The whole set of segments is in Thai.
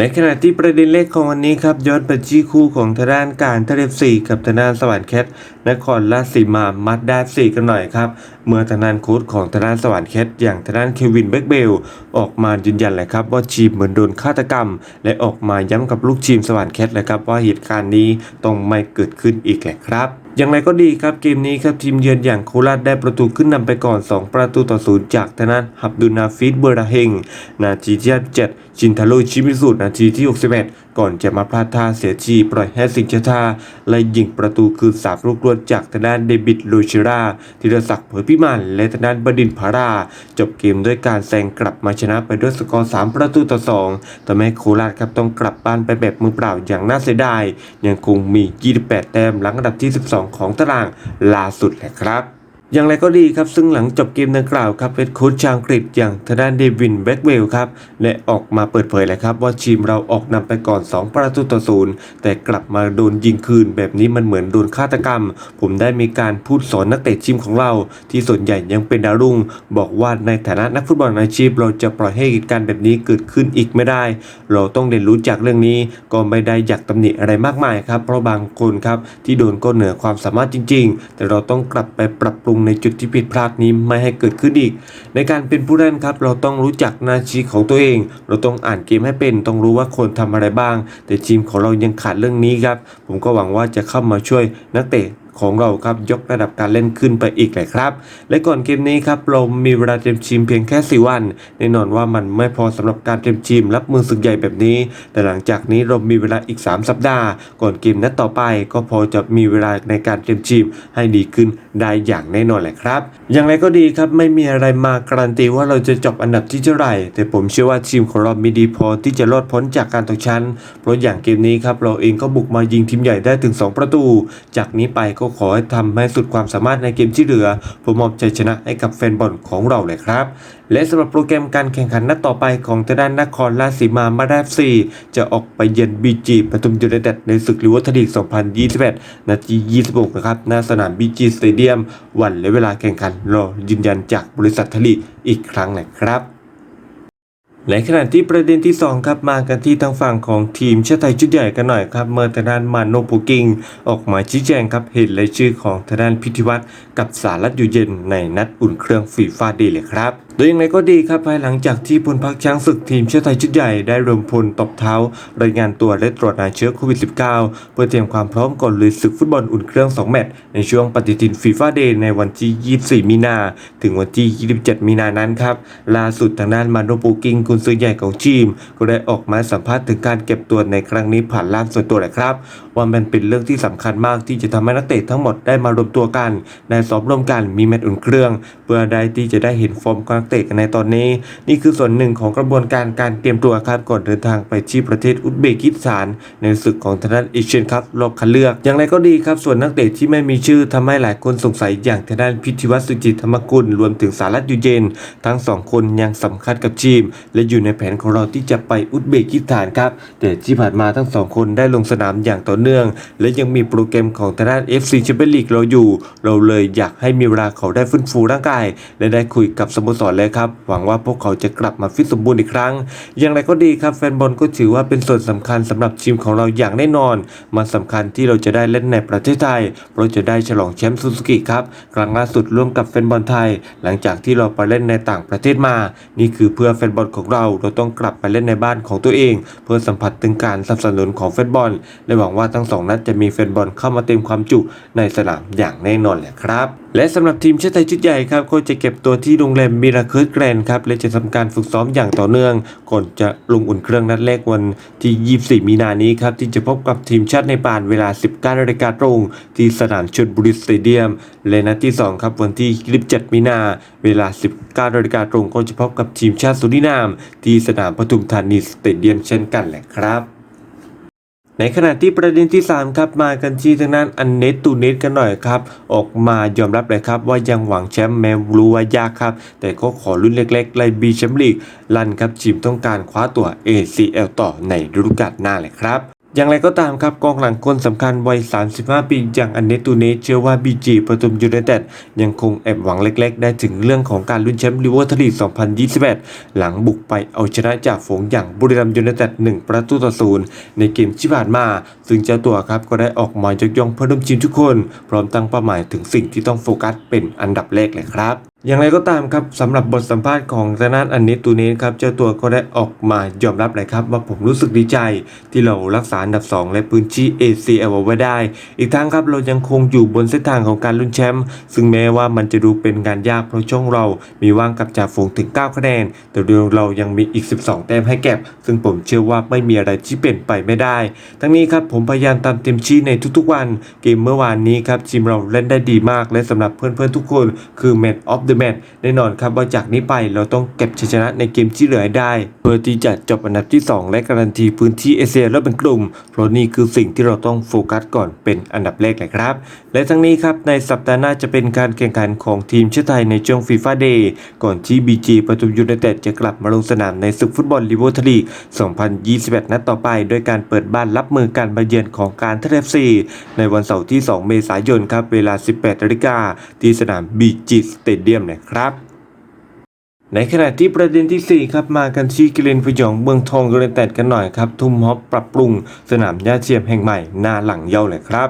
ในขณะที่ประเด็นเลขของวันนี้ครับย้อนไปที่คู่ของทางด้านการทะเลสีกับทางด้านสวรรค์แคทนครราชสีมามัดด้าสีกันหน่อยครับ เมื่อทางด้านโค้ชของทางด้านสวรรค์แคทอย่างทางด้านเควินเบคเบลออกมายืนยันเลยครับว่าทีมเหมือนโดนฆาตกรรม และออกมาย้ำกับลูกทีมสวรรค์แคทเลยครับว่าเหตุการณ์นี้ต้องไม่เกิดขึ้นอีกแหละครับ อย่างไรก็ดีครับเกมนี้ครับทีมเยือนอย่างโคราชได้ประตูขึ้นนำไปก่อน 2 ประตูต่อศูนย์จากทนานฮับดุนาฟิดเบอร์ราเฮงนาทีที่7ชินทาโรชิมิสุนาทีที่ 61 ก่อนจะมาพลาดท่าเสียทีปล่อยให้สิงห์ชทาไล่ยิงประตูคืนสามลูกรวดจากทางด้านเดวิดลูชิราธีรศักดิ์เผยพิมานและทางด้านบดินพารา จบเกมด้วยการแซงกลับมาชนะไปด้วยสกอร์3ประตูต่อ2ทำให้โคราชครับต้องกลับบ้านไปแบบมือเปล่าอย่างน่าเสียดาย ยังคงมี 28 แต้มหลังอันดับที่ 12 ของตารางล่าสุดแหละครับ อย่างไรก็ดีครับ ซึ่งหลังจบเกมดังกล่าวครับเป็นโค้ชชาวอังกฤษอย่างทางด้านเดวินแบ็กเวลครับและออกมาเปิดเผยเลยครับว่าทีมเราออกนำไปก่อน 2 ประตูต่อศูนย์แต่กลับมาโดนยิงคืน แบบนี้มันเหมือนโดนฆาตกรรม ผมได้มีการพูดสอนนักเตะทีมของเรา ที่ส่วนใหญ่ยังเป็นดาวรุ่ง บอกว่าในฐานะนักฟุตบอลอาชีพ เราจะปล่อยให้เหตุการณ์แบบนี้เกิดขึ้นอีกไม่ได้ เราต้องเรียนรู้จากเรื่องนี้ก็ไม่ได้อยากตำหนิอะไรมากมายครับเพราะบางคนครับที่โดนก็เหนือความสามารถจริง ๆ แต่เราต้องกลับไปปรับปรุงในจุดที่ผิดพลาดนี้ไม่ให้เกิดขึ้นอีก ในการเป็นผู้เล่นครับ เราต้องรู้จักหน้าที่ของตัวเอง เราต้องอ่านเกมให้เป็น ต้องรู้ว่าคนทำอะไรบ้าง แต่ทีมของเรายังขาดเรื่องนี้ครับ ผมก็หวังว่าจะเข้ามาช่วยนักเตะ ของเราครับยกระดับการเล่นขึ้นไปอีกเลยครับ และก่อนเกมนี้ครับเรามีเวลาเตรียมทีมเพียงแค่4วันแน่นอนว่ามันไม่พอสำหรับการเตรียมทีมรับมือศึกใหญ่แบบนี้ แต่หลังจากนี้เรามีเวลาอีก 3 สัปดาห์ ก่อนเกมนัดต่อไป ก็พอจะมีเวลาในการเตรียมทีมให้ดีขึ้นได้อย่างแน่นอนแหละครับ อย่างไรก็ดีครับไม่มีอะไรมาการันตีว่าเราจะจบอันดับที่เท่าไหร่ แต่ผมเชื่อว่าทีมของเรามีดีพอที่จะรอดพ้นจากการตกชั้นเพราะอย่างเกมนี้ครับเราเองก็บุกมายิงทีมใหญ่ได้ถึง 2 ประตู จากนี้ไปก็ขอให้ทำให้สุดความสามารถในเกมที่เหลือเพื่อมอบชัยชนะให้กับแฟนบอลของเราเลยครับ และสำหรับโปรแกรมการแข่งขันนัดต่อไปของทางด้านนครราชสีมามาดาฟซีจะออกไปเยือนบีจีปทุมยูไนเต็ดในศึกลิเวอร์พูลลีก2021 นาที 26 นะครับหน้าสนามบีจีสเตเดียม วันและเวลาแข่งขันรอยืนยันจากบริษัททลีกอีกครั้งนะครับ ในขณะที่ประเด็นที่ 2 ครับมากันที่ทางฝั่งของทีมชาติไทยชุดใหญ่กันหน่อยครับ เมื่อทางด้านมาโนโปกิง ออกมาชี้แจงครับเห็นรายชื่อของทางด้านพิธิวัตรกับสารัตอยู่เย็นในนัดอุ่นเครื่องฟีฟ่าดีเลยครับ โดยอย่างไรก็ดีครับภายหลังจากที่พลพักช้างศึกทีมชาติไทยชุดใหญ่ได้รวมพลตบเท้ารายงานตัวและตรวจหาเชื้อโควิด -19 เพื่อเตรียมความพร้อมก่อนลุยศึกฟุตบอลอุ่นเครื่อง 2 แมตช์ในช่วงปฏิทินฟีฟ่าเดย์ในวันที่ 24 มีนา ถึงวันที่ 27 มีนานั้นครับ ล่าสุดทางด้านมาโนโปกิงกุนซือใหญ่ของทีม ก็ได้ออกมาสัมภาษณ์ถึงการเก็บตัวในครั้งนี้ผ่านล่ามส่วนตัวแหละครับ ว่ามันเป็นเรื่องที่สำคัญมากที่จะทำให้นักเตะทั้งหมดได้มารวมตัวกันได้ซ้อมร่วมกันมีแมตช์อุ่นเครื่อง เพื่อได้ที่จะได้เห็นฟอร์มของนักเตะกันในตอนนี้ นี่คือส่วนหนึ่งของกระบวนการการเตรียมตัวครับก่อนเดินทางไปที่ประเทศอุซเบกิสถาน ในศึกของทางด้านเอเชียนคัพรอบคัดเลือก อย่างไรก็ดีครับส่วนนักเตะที่ไม่มีชื่อทำให้หลายคนสงสัยอย่างทางด้านพิธีวัตรสุจิตธรรมกุลรวมถึงสารัตอยู่เย็น ทั้งสองคนยังสำคัญกับทีม และอยู่ในแผนของเราที่จะไปอุซเบกิสถานครับแต่ที่ผ่านมาทั้งสองคนได้ลงสนามอย่างต่อเนื่อง และยังมีโปรแกรมของทางด้าน FC แชมเปี้ยนลีกเราอยู่ เราเลยอยากให้มีเวลาเขาได้ฟื้นฟูร่างกาย และได้คุยกับสโมสรเลยครับ หวังว่าพวกเขาจะกลับมาฟิตสมบูรณ์อีกครั้ง อย่างไรก็ดีครับแฟนบอลก็ถือว่าเป็นส่วนสำคัญสำหรับทีมของเราอย่างแน่นอน มันสำคัญที่เราจะได้เล่นในประเทศไทยเพราะจะได้ฉลองแชมป์ซูซูกิครับครั้งล่าสุดร่วมกับแฟนบอลไทย หลังจากที่เราไปเล่นในต่างประเทศมา นี่คือเพื่อแฟนบอลของเราเราต้องกลับไปเล่นในบ้านของตัวเอง เพื่อสัมผัสถึงการสนับสนุนของแฟนบอลและหวังว่าทั้งสองนัดจะมีแฟนบอลเข้ามาเต็มความจุในสนามอย่างแน่นอนแหละครับ และสำหรับทีมชาติไทยชุดใหญ่ครับก็จะเก็บตัวที่โรงแรมมิรราเคิร์แกรนครับและจะทำการฝึกซ้อมอย่างต่อเนื่อง ก่อนจะลงอุ่นเครื่องนัดแรกวันที่ 24 มีนานี้ครับที่จะพบกับทีมชาติในปานเวลา 19นาฬิกาตรง ที่สนามชลบุรีสเตเดียม และนัดที่ 2 ครับวันที่ 27 มีนาเวลา 19นาฬิกาตรงก็จะพบกับทีมชาติสุรินาม ที่สนามปทุมธานีสเตเดียมเช่นกันแหละครับ ในขณะที่ประเด็นที่ 3 ครับ มากันที่ทางด้านอันเนตตูเนตกันหน่อยครับ ออกมายอมรับเลยครับ ว่ายังหวังแชมป์แม้รู้ว่ายากครับ แต่ก็ขอรุ่นเล็กๆไลบีแชมป์ลีก ลั่นครับชิมต้องการคว้าตัว ACL ต่อในฤดูกาลหน้าเลยครับ อย่างไรก็ตามครับกองหลังคนสำคัญวัย 35 ปี อย่างอันเนตูเนสเชื่อว่าบีจีปทุมยูไนเต็ดยังคงแอบหวังเล็กๆ ได้ถึงเรื่องของการลุ้นแชมป์ลิเวอร์พูลลี2021 หลังบุกไปเอาชนะจากฝูงอย่างบุรีรัมย์ยูไนเต็ด1ประตูต่อศูนย์ในเกมที่ผ่านมา ซึ่งเจ้าตัวครับก็ได้ออกมายกย่องเพื่อนร่วมทีมทุกคน พร้อมตั้งเป้าหมายถึงสิ่งที่ต้องโฟกัสเป็นอันดับแรกเลยครับอย่างไรก็ตามครับสำหรับบทสัมภาษณ์ของทางด้านอันนิตูเนสครับเจ้าตัวก็ได้ออกมายอมรับเลยครับ ว่าผมรู้สึกดีใจ ที่เรารักษาอันดับ 2 และพื้นที่ ACL เอาไว้ได้ อีกทั้งครับเรายังคงอยู่บนเส้นทางของการลุ้นแชมป์ซึ่งแม้ว่ามันจะดูเป็นงานยากเพราะช่องเรา มีว่างกับจ่าฝูงถึง 9 คะแนน แต่เรายังมีอีก 12 แต้มให้เก็บ ซึ่งผมเชื่อว่าไม่มีอะไรที่เป็นไปไม่ได้ ทั้งนี้ครับผมพยายามตามเต็มที่ในทุกๆวัน เกมเมื่อวานนี้ครับทีมเราเล่นได้ดีมาก และสำหรับเพื่อนๆทุกคน คือ Man of the Match แน่นอนครับว่าจากนี้ไปเราต้องเก็บชัยชนะในเกมที่เหลือได้เพื่อที่จะจบอันดับที่ 2 และการันตีพื้นที่เอเชียและเป็นกลุ่ม เพราะนี่คือสิ่งที่เราต้องโฟกัสก่อนเป็นอันดับแรกเลยครับ และทั้งนี้ครับในสัปดาห์หน้าจะเป็นการแข่งขันของทีมชาติไทยในช่วงฟีฟ่าเดย์ก่อนที่ BG ปทุมยูไนเต็ดจะกลับมาลงสนามในศึกฟุตบอลลีเวอร์ลีก2021 นัดต่อไป ด้วยการเปิดบ้านรับมือการมาเยือนของการเทฟซีในวันเสาร์ที่ 2 เมษายนครับเวลา 18นาฬิกาที่สนาม BG Stadium นะครับ ในขณะที่ประเด็นที่ 4 ครับมากันที่กิเลนพยองเมืองทองยูไนเต็ดกันหน่อยครับ ทุ่มฮอปปรับปรุงสนามหญ้าเทียมแห่งใหม่หน้าหลังเย้าเลยครับ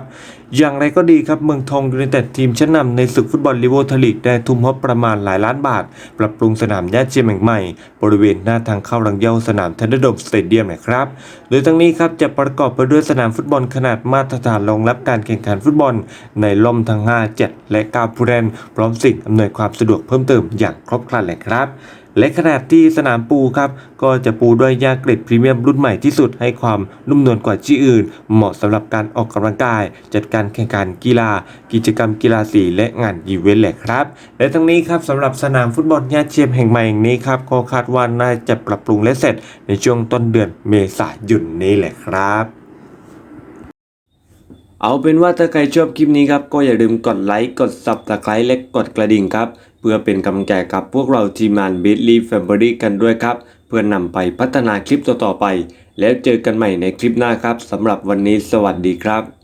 อย่างไรก็ดีครับเมืองทองยูไนเต็ดทีมชั้นนำในศึกฟุตบอลลีโวทลีกได้ทุ่มฮอปประมาณหลายล้านบาท ปรับปรุงสนามหญ้าเทียมแห่งใหม่ บริเวณหน้าทางเข้าหลังเย้าสนามทันเดอร์ดมสเตเดียมนะครับ โดยทั้งนี้ครับจะประกอบไปด้วยสนามฟุตบอลขนาดมาตรฐานรองรับการแข่งขันฟุตบอล ในล่มทั้ง 5 7 และ9ผู้เล่นพร้อมสิ่งอำนวยความสะดวกเพิ่มเติมอย่างครบครันเลยครับ และขนาดที่สนามปูครับก็จะปูด้วยหญ้าเกรดพรีเมียมรุ่นใหม่ที่สุดให้ความนุ่มนวลกว่าที่อื่น เหมาะสำหรับการออกกำลังกาย จัดการแข่งขันกีฬา กิจกรรมกีฬาสีและงานอีเวนต์แหละครับ และทั้งนี้ครับสำหรับสนามฟุตบอลหญ้าเทียมแห่งใหม่แห่งนี้ครับก็คาดว่าน่าจะปรับปรุงและเสร็จในช่วงต้นเดือนเมษายนนี้แหละครับเอาเป็นว่าถ้าใครชอบคลิปนี้ครับ ก็อย่าลืมกดไลค์ กด subscribe และกดกระดิ่งครับ เพื่อเป็นกำลังใจกับพวกเราทีมงาน b i t l y Family กันด้วยครับ เพื่อนำไปพัฒนาคลิปต่อๆไป แล้วเจอกันใหม่ในคลิปหน้าครับสำหรับวันนี้สวัสดีครับ